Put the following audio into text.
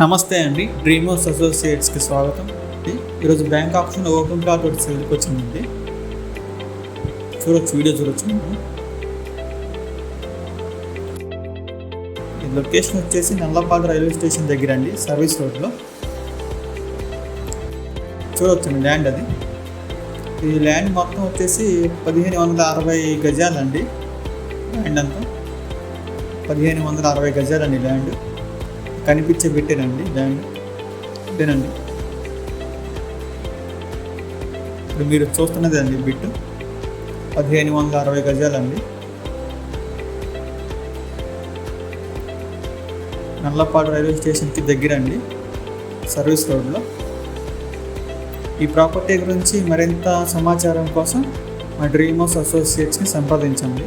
నమస్తే అండి. డ్రీమర్స్ అసోసియేట్స్కి స్వాగతం. ఈరోజు బ్యాంక్ ఆప్షన్ ఓపెన్ ప్లాట్ ఒకటి సెల్కి వచ్చిందండి. చూడొచ్చు వీడియో చూడొచ్చు ఈ లొకేషన్ వచ్చేసి నల్లపాడు రైల్వే స్టేషన్ దగ్గర అండి సర్వీస్ రోడ్లో. చూడొచ్చు ల్యాండ్ అది. ఈ ల్యాండ్ మొత్తం వచ్చేసి పదిహేను వందల అరవై గజాలండి. ల్యాండ్ అంతా. పదిహేను వందల అరవై గజాలండి ల్యాండ్. కనిపించే పెట్టానండి ల్యాండ్ ఇదేనండి. ఇప్పుడు మీరు చూస్తున్నది అండి బిట్. పదిహేను వందల అరవై గజాలండి. నల్లపాడు రైల్వే స్టేషన్కి దగ్గర అండి సర్వీస్ రోడ్లో. ఈ ప్రాపర్టీ గురించి మరింత సమాచారం కోసం మా డ్రీమ్ హౌస్ అసోసియేట్స్ని సంప్రదించండి.